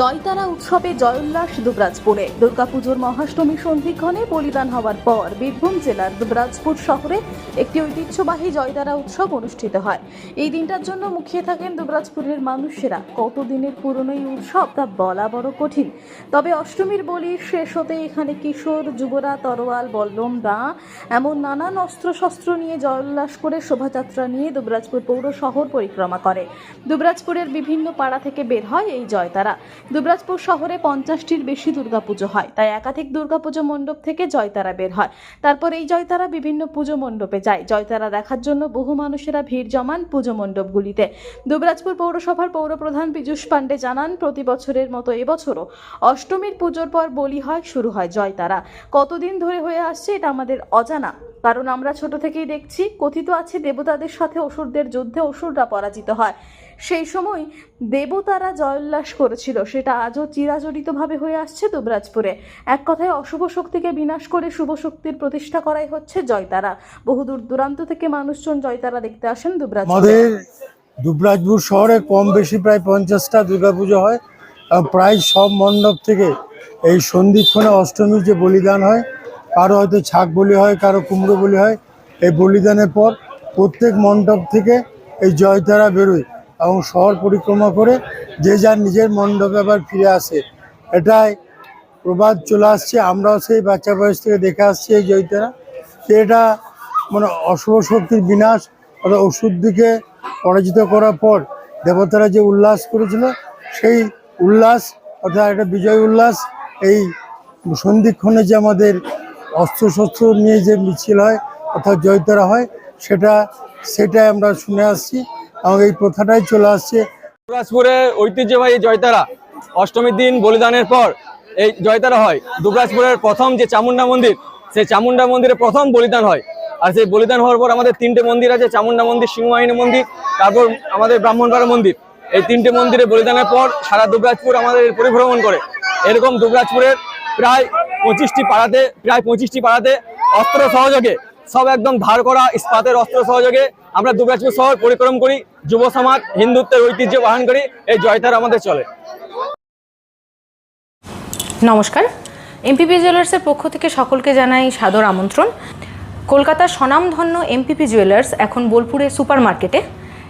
জয়তারা উৎসবে জয়োল্লাস দুবরাজপুরে। দুর্গাপুজোর মহাষ্টমী সন্ধিক্ষণে বলিদান হওয়ার পর বীরভূম জেলার দুবরাজপুর শহরে একটি ঐতিহ্যবাহী জয়তারা উৎসব অনুষ্ঠিত হয়। এই দিনটার জন্য মুখিয়ে থাকেন দুবরাজপুরের মানুষেরা। কতদিনের পুরনো এই উৎসব তা বলা বড় কঠিন। তবে অষ্টমীর বলি শেষ হতে এখানে কিশোর, যুবরা, তরোয়াল, বল্লম দা এমন নানান অস্ত্রশস্ত্র নিয়ে জয়োল্লাস করে শোভাযাত্রা নিয়ে দুবরাজপুর পৌর শহর পরিক্রমা করে। দুবরাজপুরের বিভিন্ন পাড়া থেকে বের হয় এই জয়তারা। দুবরাজপুর শহরে পঞ্চাশটির বেশি দুর্গাপুজো হয়। তাই একাধিক দুর্গাপুজো মণ্ডপ থেকে জয়তারা বের হয়। তারপর এই জয়তারা বিভিন্ন পুজো মণ্ডপে যায়। জয়তারা দেখার জন্য বহু মানুষেরা ভিড় জমান পুজো মণ্ডপগুলিতে। দুবরাজপুর পৌরসভার পৌরপ্রধান পীযূষ পাণ্ডে জানান, প্রতি বছরের মতো এবছরও অষ্টমীর পুজোর পর বলি হয়, শুরু হয় জয়তারা। কতদিন ধরে হয়ে আসছে এটা আমাদের অজানা। কারণ আমরা ছোট থেকেই দেখছি, কথিত আছে দেবতাদের সাথে অসুরদের যুদ্ধে অসুররা পরাজিত হয়। সেই সময় দেবতারা জয়োল্লাস করেছিল, সেটা আজও চিরাচরিতভাবে হয়ে আসছে দুবরাজপুরে। এক কথায় অশুভ শক্তিকে বিনাশ করে শুভ শক্তির প্রতিষ্ঠা করাই হচ্ছে জয়তারা। বহু দূর দূরান্ত থেকে মানুষজন জয়তারা দেখতে আসেন দুবরাজপুরে। দুবরাজপুর শহরে কম বেশি প্রায় পঞ্চাশটা দুর্গাপুজো হয়। প্রায় সব মণ্ডপ থেকে এই সন্ধিক্ষণে অষ্টমীর যে বলিদান হয় কারও হয়তো ছাগ বলি হয়, কারও কুমড়ো বলি হয়, এই বলিদানের পর প্রত্যেক মণ্ডপ থেকে এই জয়তারা বেরোয় এবং শহর পরিক্রমা করে যে যার নিজের মণ্ডপে আবার ফিরে আসে। এটাই প্রবাদ চলে আসছে, আমরাও সেই বাচ্চা বয়স থেকে দেখে আসছি এই জয়তারা এটা মানে অশুভ শক্তির বিনাশ, অর্থাৎ ওষুধদিকে পরাজিত করার পর দেবতারা যে উল্লাস করেছিল, সেই উল্লাস, অর্থাৎ একটা বিজয় উল্লাস, এই সন্ধিক্ষণে যে আমাদের অস্ত্রশস্ত্র নিয়ে যে মিছিল হয়, অর্থাৎ জয়তারা হয়, সেটা, সেটাই আমরা শুনে আসছি এবং এই প্রথাটাই চলে আসছে। দুবরাজপুরের ঐতিহ্যবাহী জয়তারা অষ্টমীর দিন বলিদানের পর এই জয়তারা হয়। দুবরাজপুরের প্রথম যে চামুন্ডা মন্দির, সেই চামুন্ডা মন্দিরে প্রথম বলিদান হয়। আর সেই বলিদান হওয়ার পর আমাদের তিনটে মন্দির আছে চামুন্ডা মন্দির, সিংহবাহিনী মন্দির, তারপর আমাদের ব্রাহ্মণপাড়া মন্দির। এই তিনটে মন্দিরে বলিদানের পর সারা দুবরাজপুর আমাদের পরিভ্রমণ করে। এরকম দুবরাজপুরের প্রায় পঁচিশটি পাড়াতে, প্রায় পঁচিশটি পাড়াতে অস্ত্র সহযোগে, সব একদম ধার করা ইস্পাতের অস্ত্র সহযোগে আমরা দুবরাজপুর শহর পরিক্রম করি, যুব সমাজ, হিন্দুত্বের ঐতিহ্য বহন করি, এই জয়তার আমাদের চলে। নমস্কার। এমপিপি জুয়েলার্সের পক্ষ থেকে সকলকে জানাই সাদর আমন্ত্রণ। কলকাতার স্বনামধন্য এমপিপি জুয়েলার্স এখন বোলপুরে সুপার মার্কেটে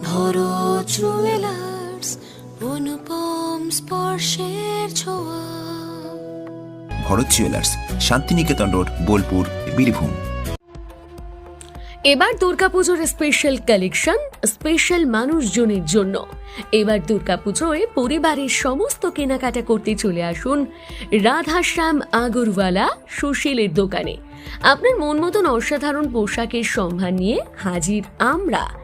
ভরো জুয়েলার্স অনুপম স্পর্শের ছোঁয়া। Bharat jewellers Santiniketan road Bolpur Birbhum. এবার দুর্গাপুজোর স্পেশাল কালেকশন স্পেশাল মানুষজনের জন্য। এবার দুর্গাপুজোয় পরিবারের সমস্ত কেনাকাটা করতে চলে আসুন রাধাশ্যাম আগরওয়ালা সুশীলের দোকানে। আপনার মন মতন অসাধারণ পোশাকের সম্ভার নিয়ে হাজির আমরা।